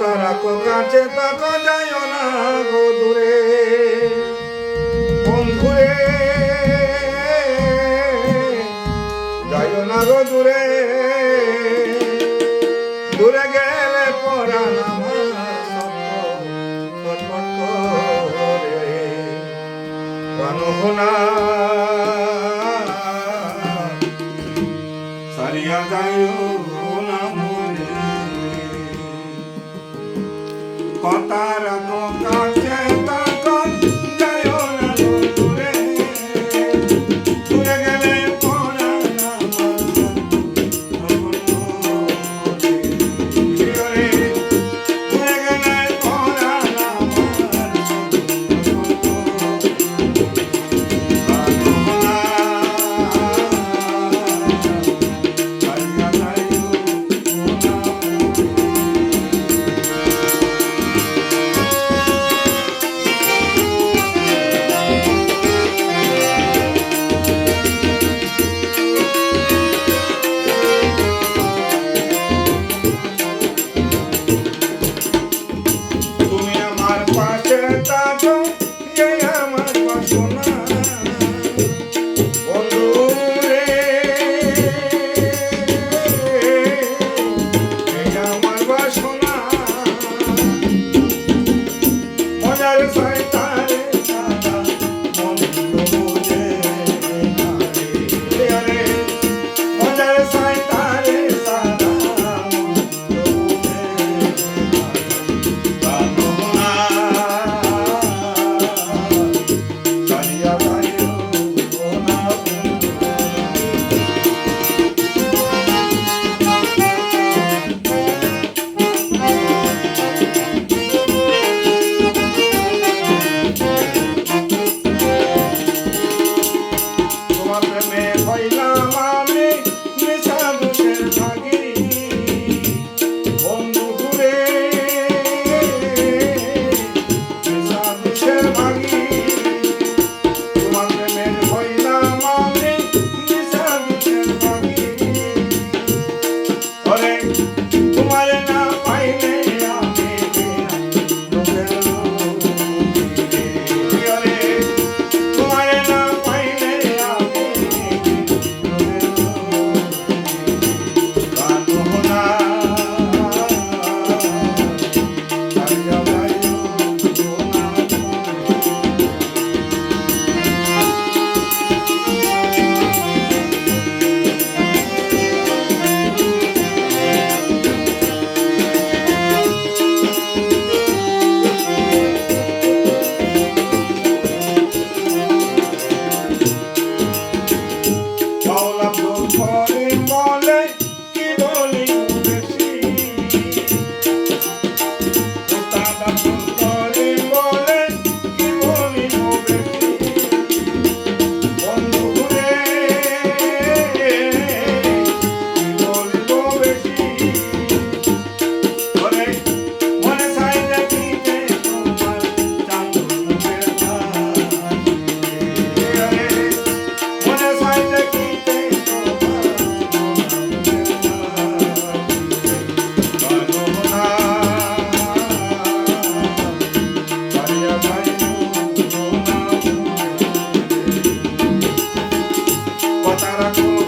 কথা রাখো কাছে তাকো যাইও না গো দূরে। বন্ধুরে, যাইও না গো দূরে। দূরে গেলে পরাণ প্রাণহনা সারিয়া যাইও। Para a.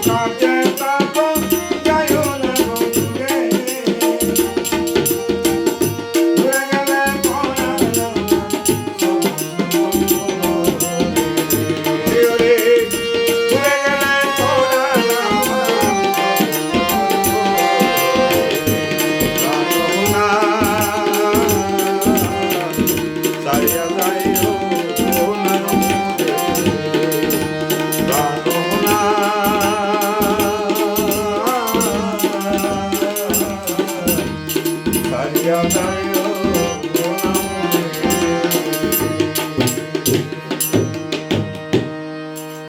Come Maria, Maria.